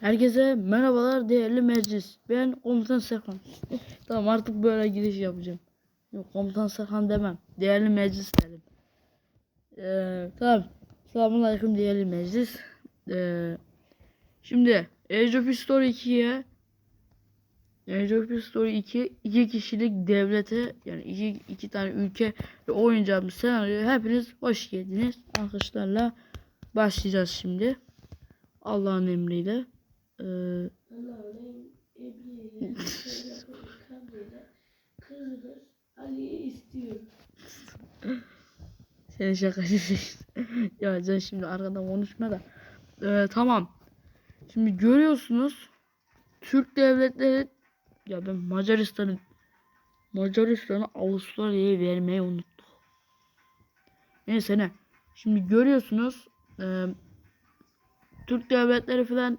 Herkese merhabalar değerli meclis. Ben komutan Serkan. tamam artık böyle giriş yapacağım. Yok komutan Serkan demem. Değerli meclis derim. Ee, tamam. Selamun aleyküm değerli meclis. Ee, şimdi Age of History 2'ye Age of History 2 iki kişilik devlete yani iki, iki tane ülke oynayacağımız senaryo hepiniz hoş geldiniz. Arkadaşlarla başlayacağız şimdi. Allah'ın emriyle. Ee, senin şakası ya sen şimdi arkadan konuşma da. Ee, tamam. Şimdi görüyorsunuz Türk devletleri ya ben Macaristan'ı Macaristan'ı Avustralya'ya vermeyi unuttuk. Neyse ne. Şimdi görüyorsunuz e, Türk devletleri falan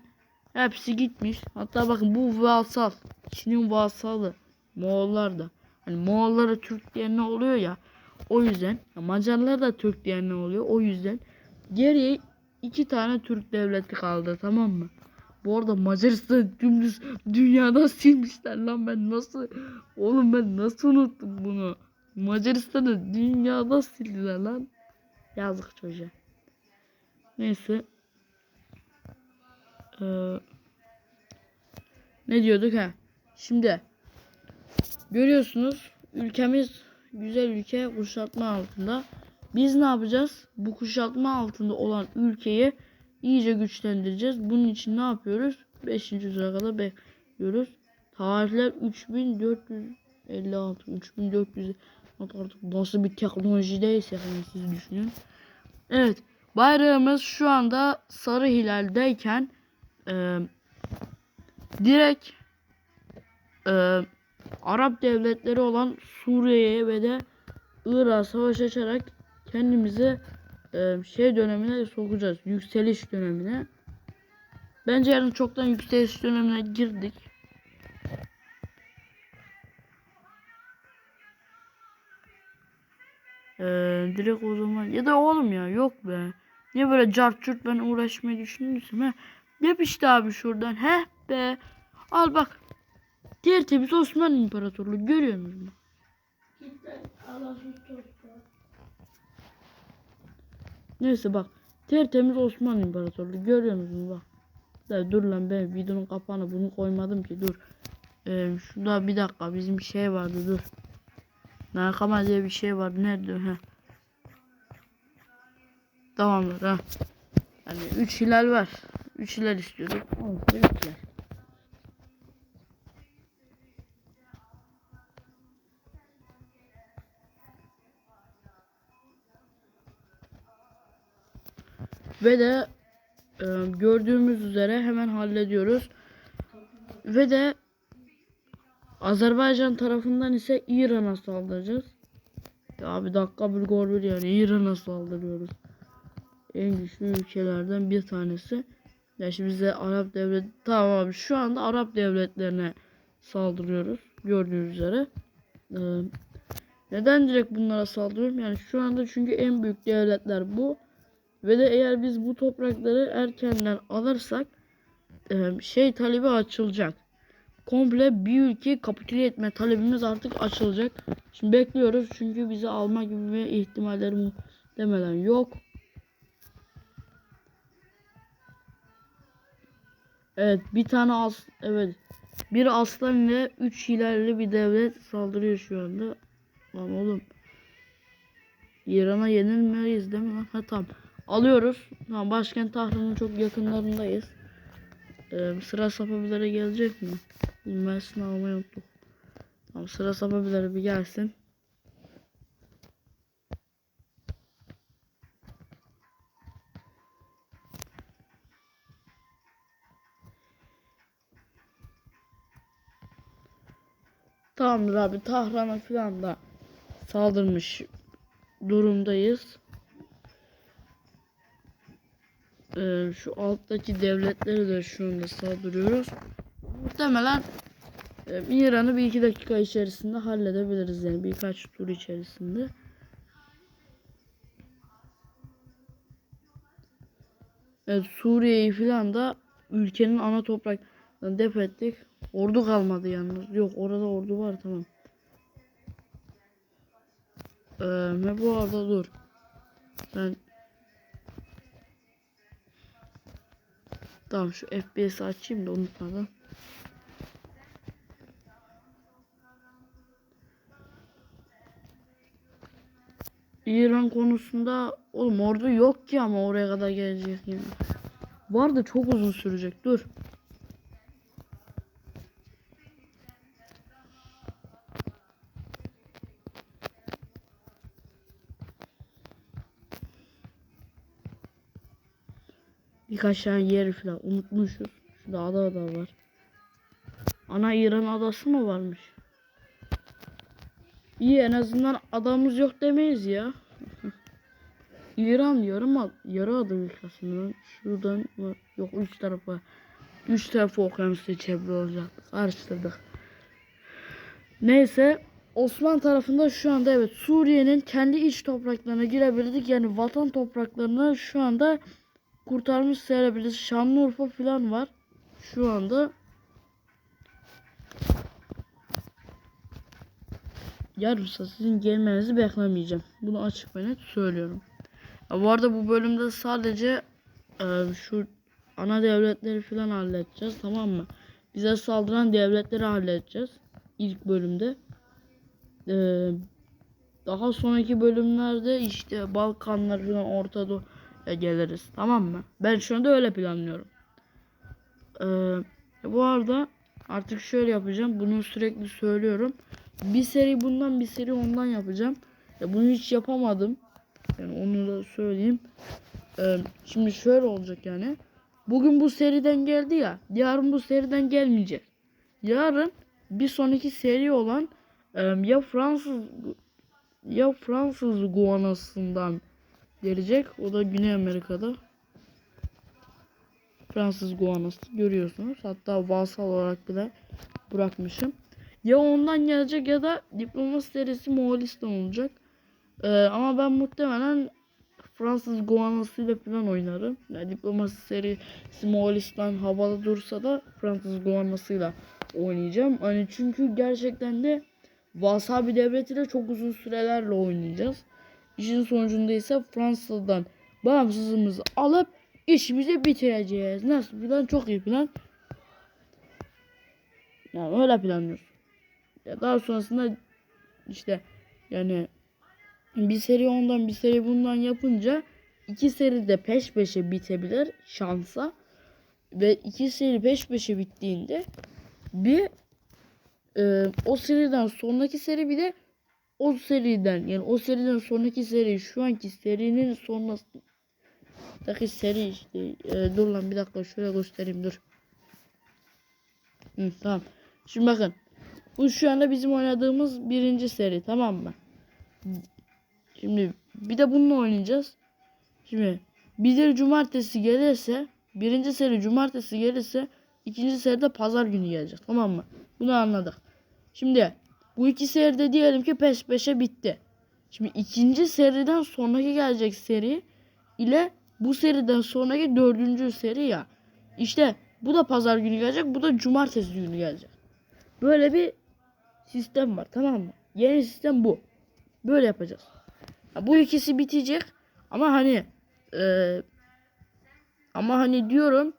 hepsi gitmiş. Hatta bakın bu vasal. Çin'in vasalı. Moğollar da. Hani Moğollara Türk diyenler oluyor ya. O yüzden Macarlar da Türk diyenler oluyor. O yüzden geriye iki tane Türk devleti kaldı tamam mı? Bu arada Macaristan dümdüz dünyadan silmişler lan ben nasıl oğlum ben nasıl unuttum bunu? Macaristan'ı dünyada sildiler lan. Yazık çocuğa. Neyse. Ee, ne diyorduk ha? Şimdi görüyorsunuz ülkemiz güzel ülke kuşatma altında. Biz ne yapacağız? Bu kuşatma altında olan ülkeyi iyice güçlendireceğiz. Bunun için ne yapıyoruz? 5. sıra kadar bekliyoruz. Tarihler 3456 3400 artık nasıl bir teknolojideyse yani siz düşünün. Evet. Bayrağımız şu anda sarı hilaldeyken e, direkt e, Arap devletleri olan Suriye'ye ve de Irak'a savaş açarak kendimizi e, şey dönemine sokacağız. Yükseliş dönemine. Bence yarın çoktan yükseliş dönemine girdik. Ee, direkt o zaman ya da oğlum ya yok be. Niye böyle cart ben uğraşmayı düşünüyorsun he? Yap işte abi şuradan he be. Al bak. Tertemiz Osmanlı İmparatorluğu görüyor musun? Neyse bak. Tertemiz Osmanlı İmparatorluğu görüyor musun bak. Dur lan ben videonun kapağına bunu koymadım ki dur. Ee, şurada bir dakika bizim şey vardı dur. Nakama diye bir şey vardı nerede ha? Tamamdır ha. Yani 3 hilal var. 3 hilal istiyorduk. Olsun 3 hilal. Ve de e, gördüğümüz üzere hemen hallediyoruz. Ve de Azerbaycan tarafından ise İran'a saldıracağız. Ya bir dakika bir gol bir yani İran'a saldırıyoruz. En güçlü ülkelerden bir tanesi. Ya şimdi bize Arap devlet tamam abi şu anda Arap devletlerine saldırıyoruz gördüğünüz üzere. Ee, neden direkt bunlara saldırıyorum? Yani şu anda çünkü en büyük devletler bu. Ve de eğer biz bu toprakları erkenden alırsak e, şey talebi açılacak. Komple bir ülkeyi kapitüle etme talebimiz artık açılacak. Şimdi bekliyoruz çünkü bizi alma gibi bir ihtimalleri muhtemelen yok. Evet bir tane as evet bir aslan ile 3 hilalli bir devlet saldırıyor şu anda. Lan oğlum. İran'a yenilmeyiz değil mi? Ha tamam. Alıyoruz. Tamam başkent Tahran'ın çok yakınlarındayız. Ee, sıra sapabilere gelecek mi? Bilmezsin almayı unuttuk. Tamam sıra sapabilere bir gelsin. Tamamdır abi Tahran'a falan da saldırmış durumdayız. Ee, şu alttaki devletleri de şu anda saldırıyoruz. Muhtemelen e, İran'ı bir iki dakika içerisinde halledebiliriz yani birkaç tur içerisinde. Evet Suriye'yi falan da ülkenin ana topraklarını def ettik. Ordu kalmadı yalnız. Yok orada ordu var tamam. Ee, bu arada dur. Ben Tamam şu FPS'i açayım da unutmadan. İran konusunda oğlum ordu yok ki ama oraya kadar gelecek yani. Var da çok uzun sürecek. Dur. Birkaç tane yer falan unutmuşuz. Şurada ada da var. Ana İran adası mı varmış? İyi en azından adamız yok demeyiz ya. İran ama yarı ada ülkesinden. Şuradan var. Yok üç tarafa. Üç tarafa okyanusla çevre olacak. Karıştırdık. Neyse Osman tarafında şu anda evet Suriye'nin kendi iç topraklarına girebildik. Yani vatan topraklarını şu anda kurtarmış sayılabiliriz. Şanlıurfa falan var. Şu anda yarınsa sizin gelmenizi beklemeyeceğim. Bunu açık ve net söylüyorum. Ya bu arada bu bölümde sadece e, şu ana devletleri falan halledeceğiz tamam mı? Bize saldıran devletleri halledeceğiz ilk bölümde. E, daha sonraki bölümlerde işte Balkanlar falan Orta geliriz tamam mı? Ben şu anda öyle planlıyorum. E, bu arada artık şöyle yapacağım. Bunu sürekli söylüyorum. Bir seri bundan bir seri ondan yapacağım. Ya bunu hiç yapamadım. Yani onu da söyleyeyim. Ee, şimdi şöyle olacak yani. Bugün bu seriden geldi ya. Yarın bu seriden gelmeyecek. Yarın bir sonraki seri olan e, ya Fransız ya Fransız Guana'sından gelecek. O da Güney Amerika'da. Fransız Guana'sı görüyorsunuz. Hatta vasal olarak bile bırakmışım. Ya ondan gelecek ya da diplomasi serisi Moğolistan olacak. Ee, ama ben muhtemelen Fransız Guana'sı ile falan oynarım. Yani diplomasi serisi Moğolistan havalı dursa da Fransız Guana'sıyla oynayacağım. Hani çünkü gerçekten de Vasabi devletiyle çok uzun sürelerle oynayacağız. İşin sonucunda ise Fransa'dan bağımsızlığımızı alıp işimizi bitireceğiz. Nasıl plan? Çok iyi plan. Yani öyle planlıyoruz. Ya daha sonrasında işte yani bir seri ondan bir seri bundan yapınca iki seri de peş peşe bitebilir şansa. Ve iki seri peş peşe bittiğinde bir e, o seriden sonraki seri bir de o seriden yani o seriden sonraki seri şu anki serinin sonrasındaki seri işte e, dur lan bir dakika şöyle göstereyim dur. Hı, tamam. Şimdi bakın bu şu anda bizim oynadığımız birinci seri tamam mı? Şimdi bir de bununla oynayacağız. Şimdi bir cumartesi gelirse birinci seri cumartesi gelirse ikinci seri de pazar günü gelecek tamam mı? Bunu anladık. Şimdi bu iki seride diyelim ki peş peşe bitti. Şimdi ikinci seriden sonraki gelecek seri ile bu seriden sonraki dördüncü seri ya. İşte bu da pazar günü gelecek bu da cumartesi günü gelecek. Böyle bir sistem var tamam mı? Yeni sistem bu. Böyle yapacağız. Ya bu ikisi bitecek ama hani e, ama hani diyorum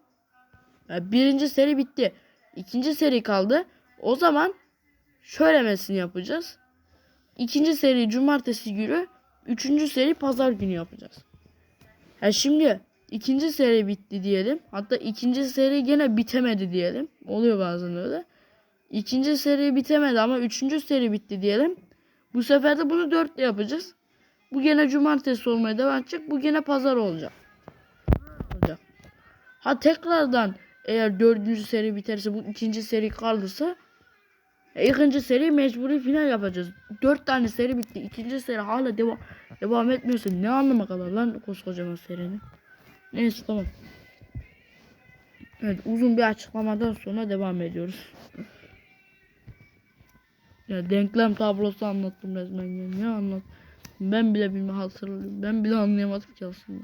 birinci seri bitti. İkinci seri kaldı. O zaman şöylemesini yapacağız. İkinci seri cumartesi günü, üçüncü seri pazar günü yapacağız. Ya şimdi ikinci seri bitti diyelim. Hatta ikinci seri gene bitemedi diyelim. Oluyor bazen öyle. İkinci seri bitemedi ama üçüncü seri bitti diyelim. Bu sefer de bunu dörtle yapacağız. Bu gene cumartesi olmaya devam edecek. Bu gene pazar olacak. Ha tekrardan eğer dördüncü seri biterse bu ikinci seri kalırsa ikinci seri mecburi final yapacağız. Dört tane seri bitti. İkinci seri hala devam devam etmiyorsa ne anlama kadar lan koskocaman serinin. Neyse tamam. Evet uzun bir açıklamadan sonra devam ediyoruz. Ya denklem tablosu anlattım resmen ya. Ne anlat? Ben bile bilme hatırlıyorum. Ben bile anlayamadım ki aslında.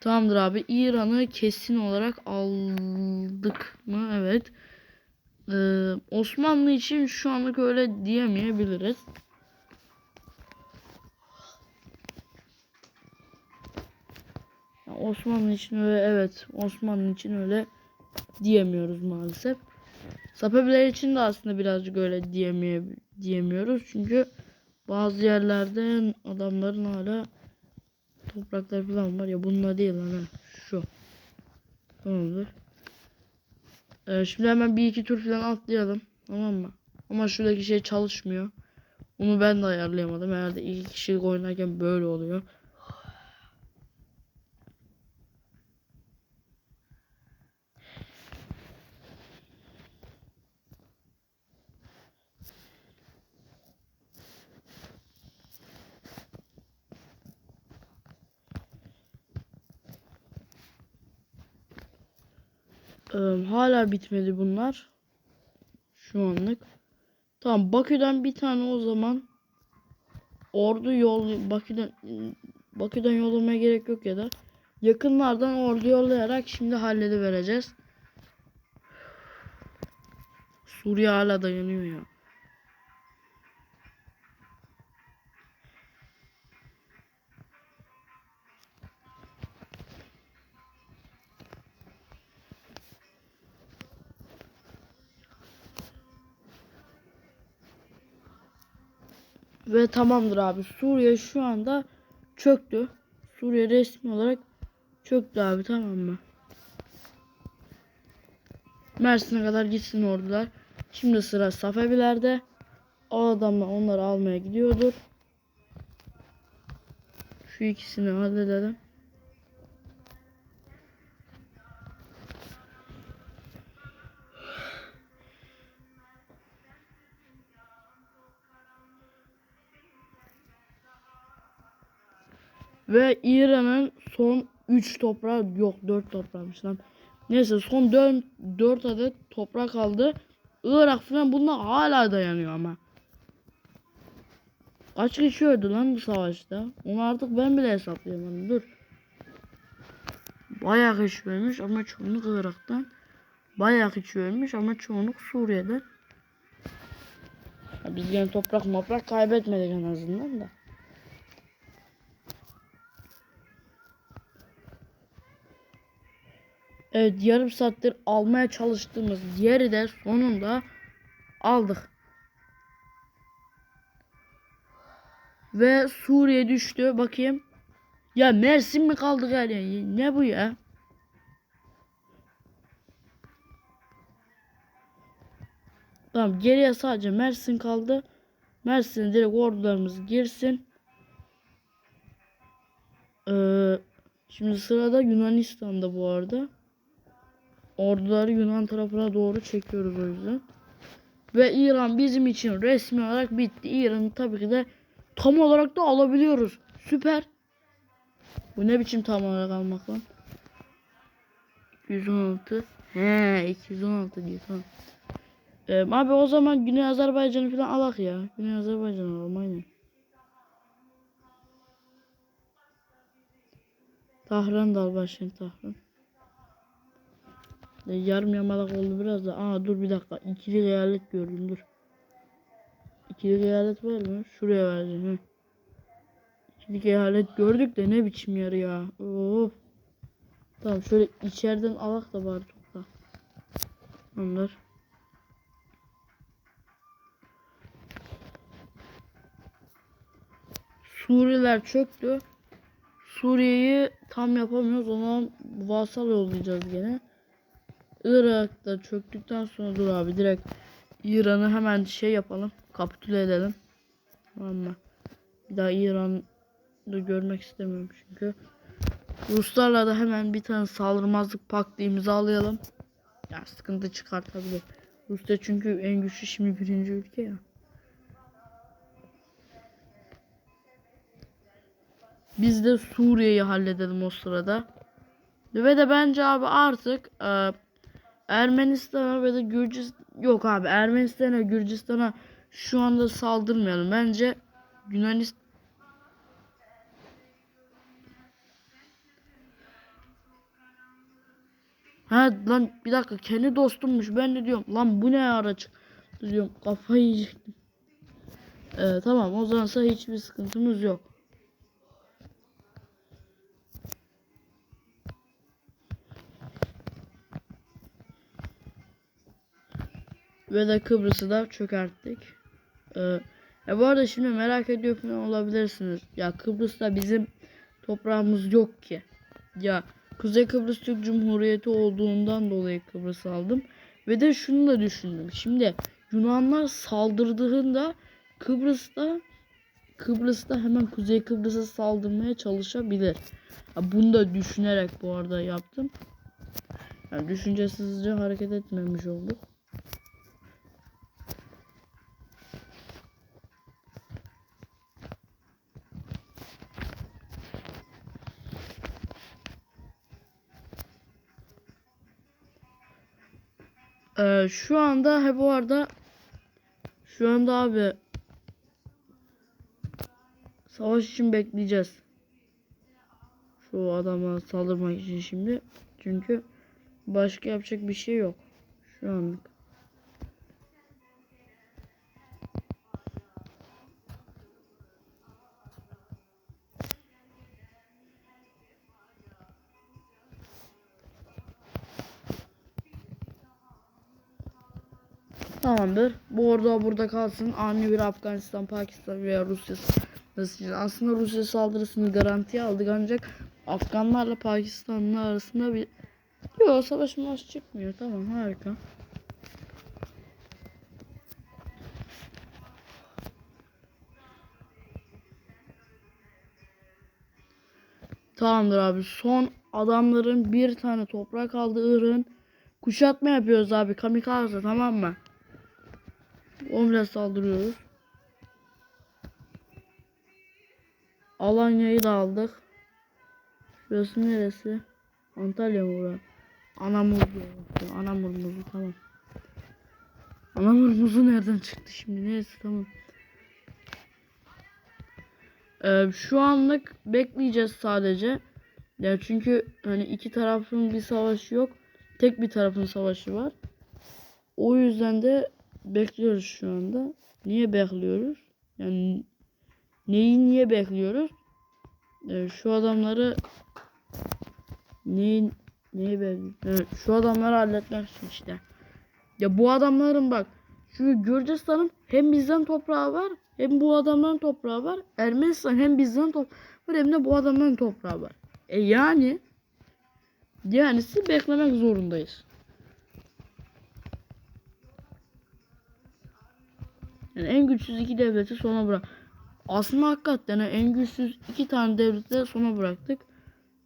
Tamamdır abi. İran'ı kesin olarak aldık mı? Evet. Ee, Osmanlı için şu anlık öyle diyemeyebiliriz. Osmanlı için öyle evet. Osmanlı için öyle diyemiyoruz maalesef. Sapabiler için de aslında birazcık öyle diyemeye, diyemiyoruz. Çünkü bazı yerlerde adamların hala topraklar falan var ya bunlar değil lan. Şu. Tamamdır. Ee, şimdi hemen bir iki tur falan atlayalım. Tamam mı? Ama şuradaki şey çalışmıyor. Onu ben de ayarlayamadım. Herhalde iki kişilik oynarken böyle oluyor. Ee, hala bitmedi bunlar. Şu anlık. Tamam Bakü'den bir tane o zaman ordu yol Bakü'den Bakü'den yollamaya gerek yok ya da yakınlardan ordu yollayarak şimdi halledivereceğiz. Suriye hala dayanıyor ya. Tamamdır abi. Suriye şu anda çöktü. Suriye resmi olarak çöktü abi tamam mı? Mersin'e kadar gitsin ordular. Şimdi sıra Safevilerde. O adamlar onları almaya gidiyordur. Şu ikisini halledelim. Ve İran'ın son 3 toprağı yok 4 toprağmış lan. Neyse son 4, 4 adet toprak aldı. Irak falan bunlar hala dayanıyor ama. Kaç kişi öldü lan bu savaşta? Onu artık ben bile hesaplayamadım. Dur. Bayağı kişi ölmüş ama çoğunluk Irak'tan. Bayağı kişi ölmüş ama çoğunluk Suriye'den. Ya biz yine toprak moprak kaybetmedik en azından da. Evet yarım saattir almaya çalıştığımız yeri de sonunda aldık. Ve Suriye düştü. Bakayım. Ya Mersin mi kaldı galiba? Ne bu ya? Tamam geriye sadece Mersin kaldı. Mersin'e direkt ordularımız girsin. Ee, şimdi sırada Yunanistan'da bu arada. Orduları Yunan tarafına doğru çekiyoruz o yüzden. Ve İran bizim için resmi olarak bitti. İran'ı tabii ki de tam olarak da alabiliyoruz. Süper. Bu ne biçim tam olarak almak lan? 216. He 216 diyor tamam. Ee, abi o zaman Güney Azerbaycan'ı falan alak ya. Güney Azerbaycan alalım aynen. Tahran da al başlayın Tahran. E, yarım yamalak oldu biraz da. Aa dur bir dakika. İkili eyalet gördüm dur. İkili eyalet var mı? Şuraya vereceğim. Hı. İkili eyalet gördük de ne biçim yer ya. Of. Tamam şöyle içeriden alak da bari topla. Onlar. Suriyeler çöktü. Suriye'yi tam yapamıyoruz. Ona vasal yollayacağız gene. Irak'ta çöktükten sonra dur abi direkt İran'ı hemen şey yapalım. Kapitüle edelim. Tamam mı? Bir daha İran'ı görmek istemiyorum çünkü. Ruslarla da hemen bir tane saldırmazlık paktı imzalayalım. Ya sıkıntı çıkartabilir. Rusya çünkü en güçlü şimdi birinci ülke ya. Biz de Suriye'yi halledelim o sırada. Ve de bence abi artık e, Ermenistan'a ve de Gürcistan yok abi Ermenistan'a Gürcistan'a şu anda saldırmayalım. Bence Yunanistan Ha lan bir dakika kendi dostummuş. Ben de diyorum lan bu ne ara çıktı diyorum. Kafayı yiyecektim. Ee, tamam o zamansa hiçbir sıkıntımız yok. Ve de Kıbrıs'ı da çökerttik. Ee, ya bu arada şimdi merak ediyor olabilirsiniz. Ya Kıbrıs'ta bizim toprağımız yok ki. Ya Kuzey Kıbrıs Türk Cumhuriyeti olduğundan dolayı Kıbrıs aldım. Ve de şunu da düşündüm. Şimdi Yunanlar saldırdığında Kıbrıs'ta Kıbrıs'ta hemen Kuzey Kıbrıs'a saldırmaya çalışabilir. Ha, bunu da düşünerek bu arada yaptım. Yani düşüncesizce hareket etmemiş olduk. Ee, şu anda he bu arada şu anda abi savaş için bekleyeceğiz. Şu adama saldırmak için şimdi. Çünkü başka yapacak bir şey yok. Şu anlık. Bu orada burada kalsın. Ani bir Afganistan, Pakistan veya Rusya saldırısı. Aslında Rusya saldırısını garantiye aldık ancak Afganlarla Pakistanlılar arasında bir Yok savaş maç çıkmıyor. Tamam harika. Tamamdır abi. Son adamların bir tane toprak aldı Irak'ın. Kuşatma yapıyoruz abi. Kamikaze tamam mı? Omle saldırıyoruz. Alanya'yı da aldık. Şurası neresi? Antalya mı bura? Anamur diyor. Anamur muzu tamam. Anamur muzu nereden çıktı şimdi? Neyse tamam. Ee, şu anlık bekleyeceğiz sadece. Ya çünkü hani iki tarafın bir savaşı yok. Tek bir tarafın savaşı var. O yüzden de bekliyoruz şu anda. Niye bekliyoruz? Yani neyi niye bekliyoruz? Ee, şu adamları neyin neyi bekliyoruz? Evet, şu adamları halletmek için işte. Ya bu adamların bak şu Gürcistan'ın hem bizden toprağı var hem bu adamların toprağı var. Ermenistan hem bizden toprağı var hem de bu adamların toprağı var. E yani yani sizi beklemek zorundayız. Yani en güçsüz iki devleti sona bırak. Aslında hakikaten en güçsüz iki tane devleti de sona bıraktık.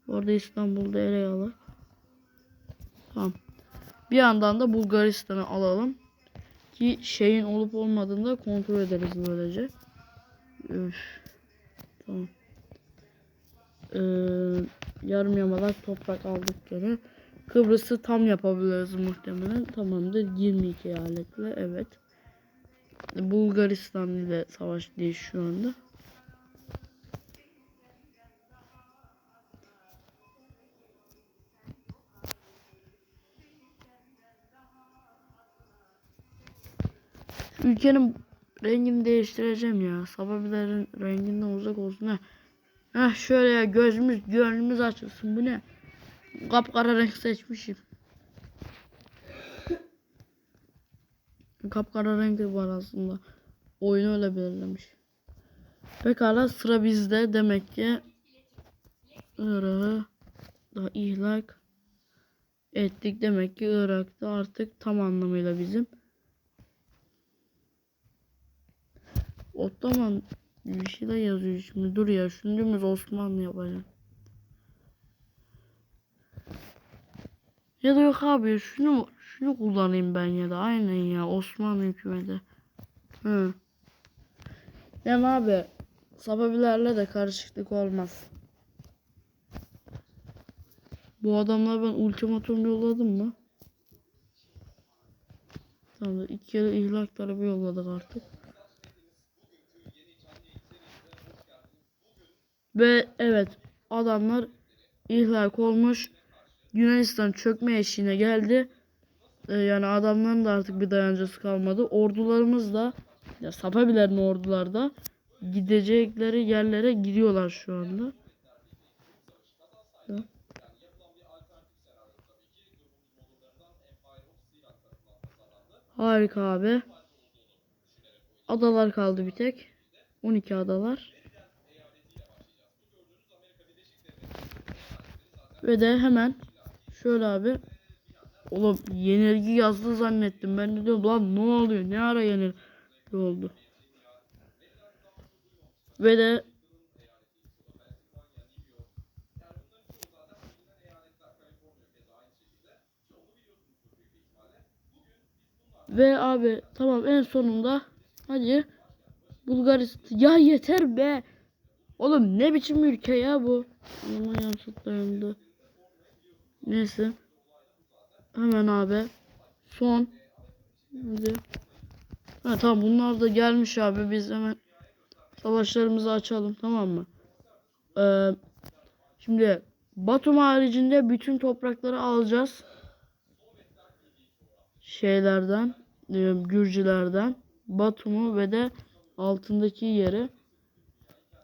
Orada İstanbul'da ele alır. Tamam. Bir yandan da Bulgaristan'ı alalım. Ki şeyin olup olmadığını da kontrol ederiz böylece. Üf. Tamam. Ee, yarım yamalak toprak aldık gene. Kıbrıs'ı tam yapabiliriz muhtemelen. Tamamdır. 22 eyaletle evet. Bulgaristan ile savaştayız şu anda. Ülkenin rengini değiştireceğim ya. Sababilerin renginden uzak olsun ha. Heh şöyle ya gözümüz gönlümüz açılsın bu ne? Kapkara renk seçmişim. Kapkara rengi var aslında. Oyunu öyle belirlemiş. Pekala sıra bizde. Demek ki Irak'ı da ihlak ettik. Demek ki Irak'ta artık tam anlamıyla bizim. Ottoman bir şey de yazıyor şimdi. Dur ya şunu dümdüz Osmanlı yapacağım. Ya da yok abi şunu şunu kullanayım ben ya da aynen ya Osmanlı hükümeti. Hı. Yani abi Sababilerle de karışıklık olmaz. Bu adamlara ben ultimatum yolladım mı? Tamam iki kere ihlak talebi yolladık artık. Ve evet adamlar ihlak olmuş. Yunanistan çökme eşiğine geldi. Ee, yani adamların da artık bir dayancası kalmadı. Ordularımız da ya Sapabilerin ordular da gidecekleri yerlere gidiyorlar şu anda. Harika abi. Adalar kaldı bir tek. 12 adalar. Ve de hemen şöyle abi. Oğlum yenilgi yazdı zannettim. Ben de diyorum lan ne oluyor? Ne ara yenilgi oldu? Ve de Ve abi tamam en sonunda hadi Bulgaristan ya yeter be. Oğlum ne biçim ülke ya bu? Ama yansıt dayandı. Neyse. Hemen abi. Son. Hadi. Ha tamam bunlar da gelmiş abi. Biz hemen savaşlarımızı açalım tamam mı? Ee, şimdi Batum haricinde bütün toprakları alacağız. Şeylerden, e, Gürcülerden. Batum'u ve de altındaki yeri.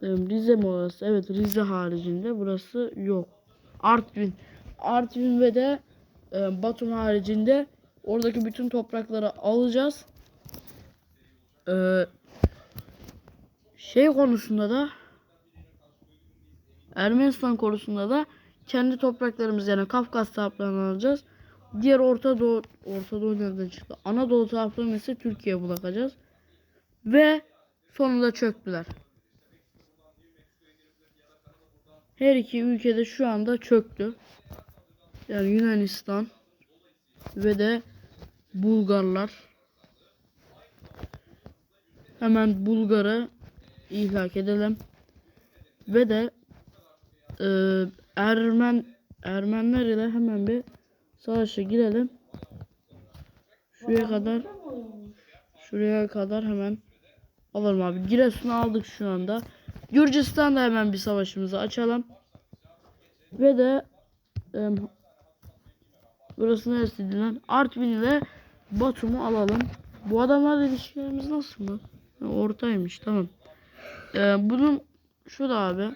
E, Rize mi orası? Evet Rize haricinde burası yok. Artvin. Artvin ve de e, Batum haricinde oradaki bütün toprakları alacağız. E, şey konusunda da Ermenistan konusunda da kendi topraklarımız yani Kafkas taraflarını alacağız. Diğer Orta Doğu, Orta Doğu nereden çıktı? Anadolu taraflarını ise Türkiye'ye bırakacağız. Ve sonunda çöktüler. Her iki ülkede şu anda çöktü. Yani Yunanistan ve de Bulgarlar. Hemen Bulgar'ı ihlak edelim. Ve de e, Ermen Ermenler ile hemen bir savaşa girelim. Şuraya kadar şuraya kadar hemen alalım abi. Giresun'u aldık şu anda. Gürcistan'da hemen bir savaşımızı açalım. Ve de e, burası neresiydi lan? Artvin ile Batum'u alalım. Bu adamlarla ilişkilerimiz nasıl mı? Ha, ortaymış tamam. E, bunun şu da abi.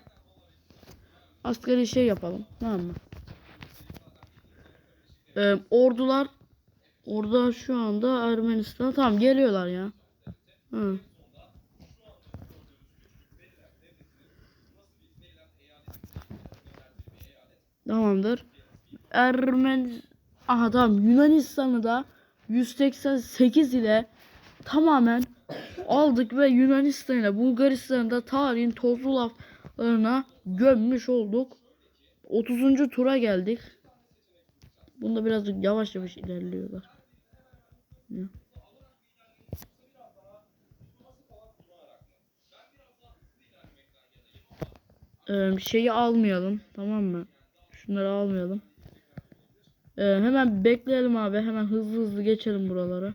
Asgari şey yapalım. Tamam mı? E, ordular Orada şu anda Ermenistan tamam geliyorlar ya. Hı. Tamamdır. Ermen Tamam Yunanistan'ı da 188 ile tamamen aldık ve Yunanistan ile Bulgaristan'ı da tarihin tozlu laflarına gömmüş olduk. 30. tura geldik. Bunda birazcık yavaş yavaş ilerliyorlar. Ee, şeyi almayalım tamam mı? Şunları almayalım. Ee, hemen bekleyelim abi. Hemen hızlı hızlı geçelim buralara.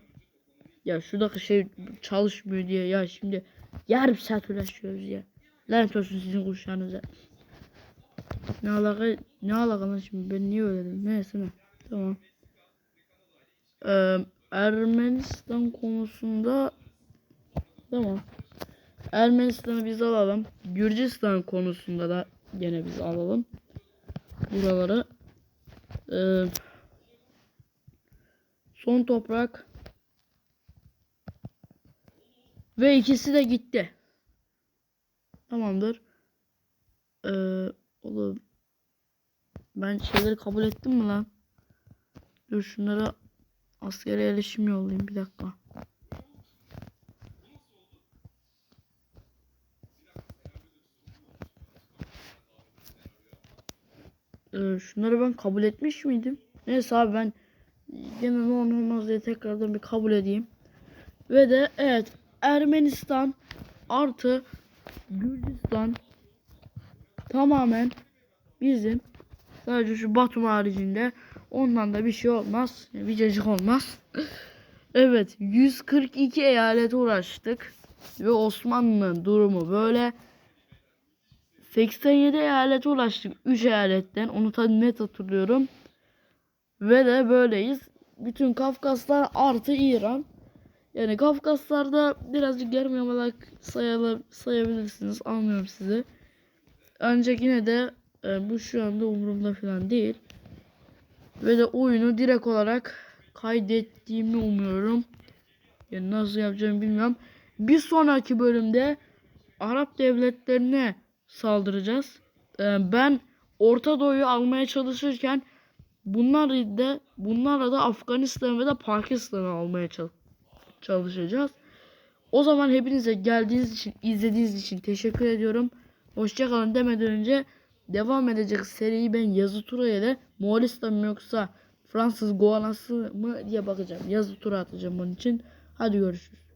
Ya şuradaki şey çalışmıyor diye ya şimdi yarım saat uğraşıyoruz ya. Lanet olsun sizin kuşağınıza. Ne alaka ne alaka lan şimdi ben niye öyle dedim? Neyse ne. Tamam. Ee, Ermenistan konusunda tamam. Ermenistan'ı biz alalım. Gürcistan konusunda da gene biz alalım. Buraları. Ee, son toprak. Ve ikisi de gitti. Tamamdır. Ee, oğlum. Ben şeyleri kabul ettim mi lan? Dur şunlara askere erişim yollayayım bir dakika. Ee, şunları ben kabul etmiş miydim? Neyse abi ben gene ne olur olmaz diye tekrardan bir kabul edeyim. Ve de evet Ermenistan artı Gürcistan tamamen bizim sadece şu Batum haricinde ondan da bir şey olmaz. Bir cacık olmaz. evet 142 eyalete uğraştık. Ve Osmanlı'nın durumu böyle. 87 eyalete ulaştık. 3 eyaletten. Onu tabii net hatırlıyorum. Ve de böyleyiz. Bütün Kafkaslar artı İran. Yani Kafkaslar'da birazcık yarım yamalak sayala, sayabilirsiniz. Anlıyorum sizi. Ancak yine de e, bu şu anda umurumda falan değil. Ve de oyunu direkt olarak kaydettiğimi umuyorum. Yani nasıl yapacağımı bilmiyorum. Bir sonraki bölümde Arap devletlerine saldıracağız. Ee, ben Orta Doğu'yu almaya çalışırken bunlar da bunlarla da Afganistan ve de Pakistan'ı almaya çal- çalışacağız. O zaman hepinize geldiğiniz için, izlediğiniz için teşekkür ediyorum. Hoşçakalın demeden önce devam edecek seriyi ben yazı tura ile Moğolistan mı yoksa Fransız Guanası mı diye bakacağım. Yazı tura atacağım onun için. Hadi görüşürüz.